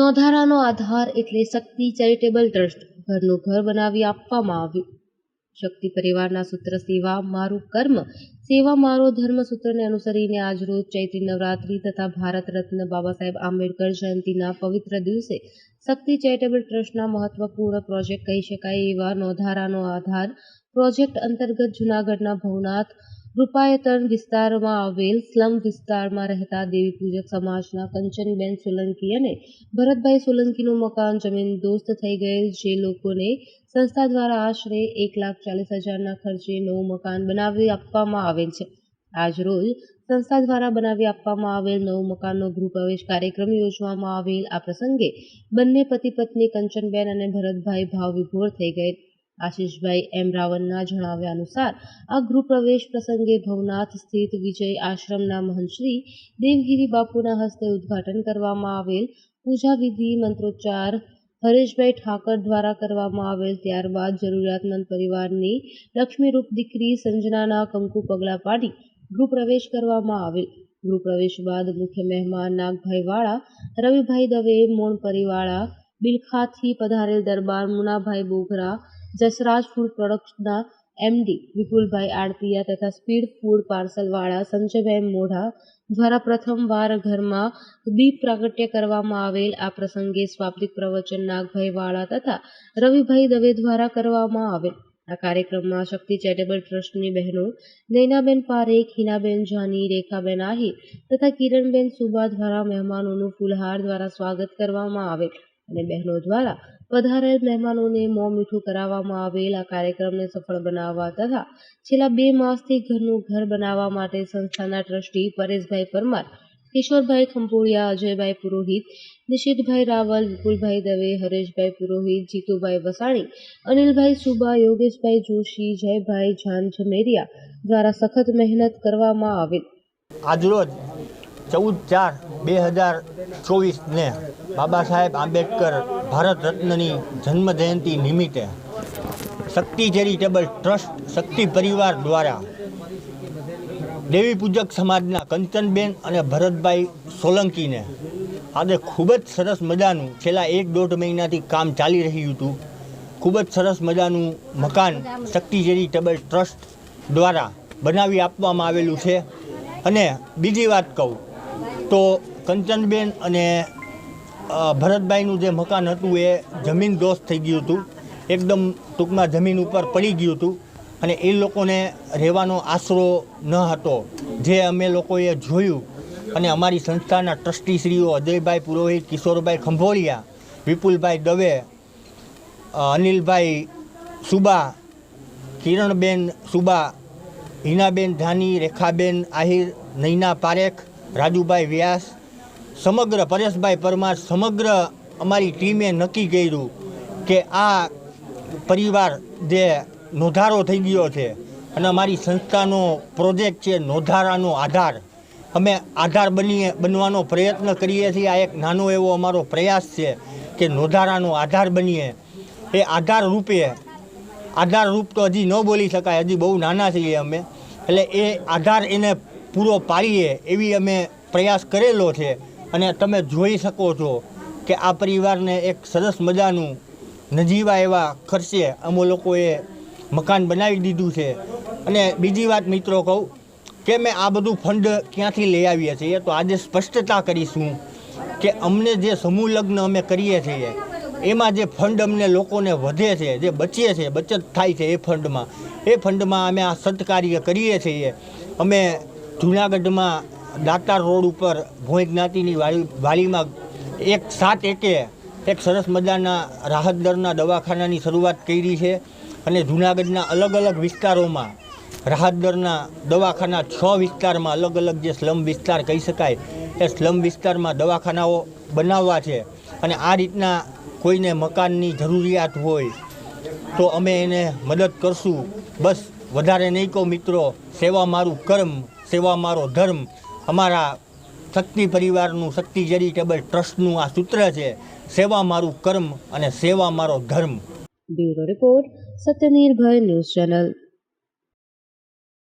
નોંધારાનો આધાર એટલે શક્તિ charitable trust. ઘરનું ઘર બનાવી આપવામાં આવ્યું. શક્તિ પરિવારના સૂત્ર સેવા, મારું કર્મ. સેવા, મારો ધર્મ સૂત્રને અનુસરીને આજરોજ ચૈત્રી નવરાત્રી તથા ભારત રત્ન બાબા સાહેબ આંબેડકર જયંતિના પવિત્ર દિવસે શક્તિ ચેરિટેબલ ટ્રસ્ટના મહત્વપૂર્ણ પ્રોજેક્ટ કહી શકાય એવા નોંધારાનો આધાર. પ્રોજેક્ટ અંતર્ગત જૂનાગઢના ભવનાથ રૂપાયતન વિસ્તારમાં આવેલ સ્લમ વિસ્તારમાં રહેતા દેવી પૂજક સમાજના કંચનબેન સોલંકી અને ભરતભાઈ સોલંકીનું મકાન જમીન દોસ્ત થઈ ગયેલ જે લોકોને સંસ્થા દ્વારા આશરે એક લાખ ચાલીસ હજારના ખર્ચે નવું મકાન બનાવી આપવામાં આવેલ છે. આજ રોજ સંસ્થા દ્વારા બનાવી આપવામાં આવેલ નવું મકાનનો ગૃહપ્રવેશ કાર્યક્રમ યોજવામાં આવેલ. આ પ્રસંગે બંને પતિ પત્ની કંચનબેન અને ભરતભાઈ ભાવ વિભોર થઈ ગયેલ. આશીષભાઈ એમ રાવલના જણાવ્યા અનુસાર, આ ગૃહપ્રવેશ પ્રસંગે ભવનાથ સ્થિત વિજય આશ્રમના મહંતશ્રી દેવગીરી બાપુના હસ્તે ઉદ્ઘાટન કરવામાં આવેલ પૂજા વિધિ મંત્રોચ્ચાર હરેશભાઈ ઠાકર દ્વારા કરવામાં આવેલ ત્યારબાદ જરૂરિયાતમંદ પરિવારની લક્ષ્મીરૂપ દીકરી સંજનાના કંકુ પગલાં પાડી ગૃહપ્રવેશ કરવામાં આવેલ. ગૃહપ્રવેશ બાદ મુખ્ય મહેમાન નાગભાઈ વાળા રવિભાઈ દવે મોણ પરિવાળા બિલખાથી પધારેલ દરબાર મુનાભાઈ બોગરા જસરાજ ફૂડ પ્રોડક્ટ્સના એમડી વિપુલભાઈ આડતિયા તથા સ્પીડ ફૂડ પાર્સલવાળા સંજયભાઈ મોઢા દ્વારા પ્રથમવાર ઘરમાં દીપ પ્રાગટ્ય કરવામાં આવેલ આ પ્રસંગે સ્વાપ્તિક પ્રવચન નાગભાઈ વાળા તથા રવિભાઈ દવે દ્વારા કરવામાં આવેલ. આ કાર્યક્રમમાં શક્તિ ચેરિટેબલ ટ્રસ્ટની બહેનો નૈનાબેન પારેખ, હિનાબેન જાની, રેખાબેન આહિર તથા કિરણબેન સુબા દ્વારા મહેમાનોનું ફૂલહાર દ્વારા સ્વાગત કરવામાં આવેલ. અને બહેનો દ્વારા વધારે મહેમાનોને મોં મીઠું કરાવવામાં આવેલ આ કાર્યક્રમને સફળ બનાવવા તથા છેલ્લા બે માસથી ઘરનું ઘર બનાવવા માટે સંસ્થાના ટ્રસ્ટી પરેશભાઈ પરમાર, કિશોરભાઈ ખંપોળિયા અજયભાઈ પુરોહિત, નિશિતભાઈ રાવલ, વિપુલભાઈ દવે, હરેશભાઈ પુરોહિત, જીતુભાઈ વસાણી, અનિલભાઈ સુબા, યોગેશભાઈ જોશી, જયભાઈ જાન ઝમેરિયા દ્વારા સખત મહેનત કરવામાં આવેલ. આજરોજ ચૌદ ચાર બે હજાર ચોવીસને બાબા સાહેબ આંબેડકર ભારત રત્નની જન્મ જયંતિ નિમિત્તે શક્તિ ચેરિટેબલ ટ્રસ્ટ શક્તિ પરિવાર દ્વારા દેવી પૂજક સમાજના કંચનબેન અને ભરતભાઈ સોલંકીને આજે ખૂબ જ સરસ મજાનું છેલ્લા એક દોઢ મહિનાથી કામ ચાલી રહ્યું હતું. ખૂબ જ સરસ મજાનું મકાન શક્તિ ચેરિટેબલ ટ્રસ્ટ દ્વારા બનાવી આપવામાં આવેલું છે. અને બીજી વાત કહું તો કંચનબેન અને ભરતભાઈનું જે મકાન હતું એ જમીન દોસ્ત થઈ ગયું હતું. એકદમ ટૂંકમાં જમીન ઉપર પડી ગયું હતું અને એ લોકોને રહેવાનો આશરો ન હતો. જે અમે લોકોએ જોયું અને અમારી સંસ્થાના ટ્રસ્ટીશ્રીઓ અજયભાઈ પુરોહિત, કિશોરભાઈ ખંભોળિયા, વિપુલભાઈ દવે અનિલભાઈ સુબા, કિરણબેન સુબા, હિનાબેન ધાની, રેખાબેન આહિર, નૈના પારેખ, રાજુભાઈ વ્યાસ સમગ્ર પરેશભાઈ પરમાર સમગ્ર અમારી ટીમે નક્કી કર્યું કે આ પરિવાર જે નોંધારો થઈ ગયો છે અને અમારી સંસ્થાનો પ્રોજેક્ટ છે નોંધારાનો આધાર, અમે આધાર બનીએ, બનવાનો પ્રયત્ન કરીએ છીએ. આ એક નાનો એવો અમારો પ્રયાસ છે કે નોંધારાનો આધાર બનીએ. એ આધાર રૂપે, આધાર રૂપ તો હજી ન બોલી શકાય, હજી બહુ નાના છીએ અમે. એટલે એ આધાર એને પૂરો પાડીએ એવી અમે પ્રયાસ કરેલો છે. અને તમે જોઈ શકો છો કે આ પરિવારને એક સરસ મજાનું નજીવા એવા ખર્ચે અમો લોકોએ મકાન બનાવી દીધું છે. અને બીજી વાત મિત્રો કહું કે મેં આ બધું ફંડ ક્યાંથી લઈ આવીએ છીએ તો આજે સ્પષ્ટતા કરીશું કે અમને જે સમૂહ લગ્ન અમે કરીએ છીએ, એમાં જે ફંડ અમને લોકોને વધે છે, જે બચીએ છે, બચત થાય છે એ ફંડમાં એ ફંડમાં અમે આ સત્કાર્ય કરીએ છીએ. અમે જૂનાગઢમાં દાતાર રોડ ઉપર ભોંય જ્ઞાતિની વાડી વાડીમાં એક સાત એકે એક સરસ મજાના રાહત દરના દવાખાનાની શરૂઆત કરી છે અને જૂનાગઢના અલગ અલગ વિસ્તારોમાં રાહત દરના દવાખાના છ વિસ્તારમાં અલગ અલગ જે સ્લમ વિસ્તાર કહી શકાય, એ સ્લમ વિસ્તારમાં દવાખાનાઓ બનાવવા છે અને આ રીતના કોઈને મકાનની જરૂરિયાત હોય તો અમે એને મદદ કરશું. બસ, વધારે નહીં કહો મિત્રો, સેવા મારું કર્મ, સેવા મારો ધર્મ અમારા શક્તિ પરિવારનું શક્તિ ચેરિટેબલ ટ્રસ્ટનું આ સૂત્ર છે, સેવા મારું કર્મ અને સેવા મારો ધર્મ. Bureau report, Satyanirbhay news channel.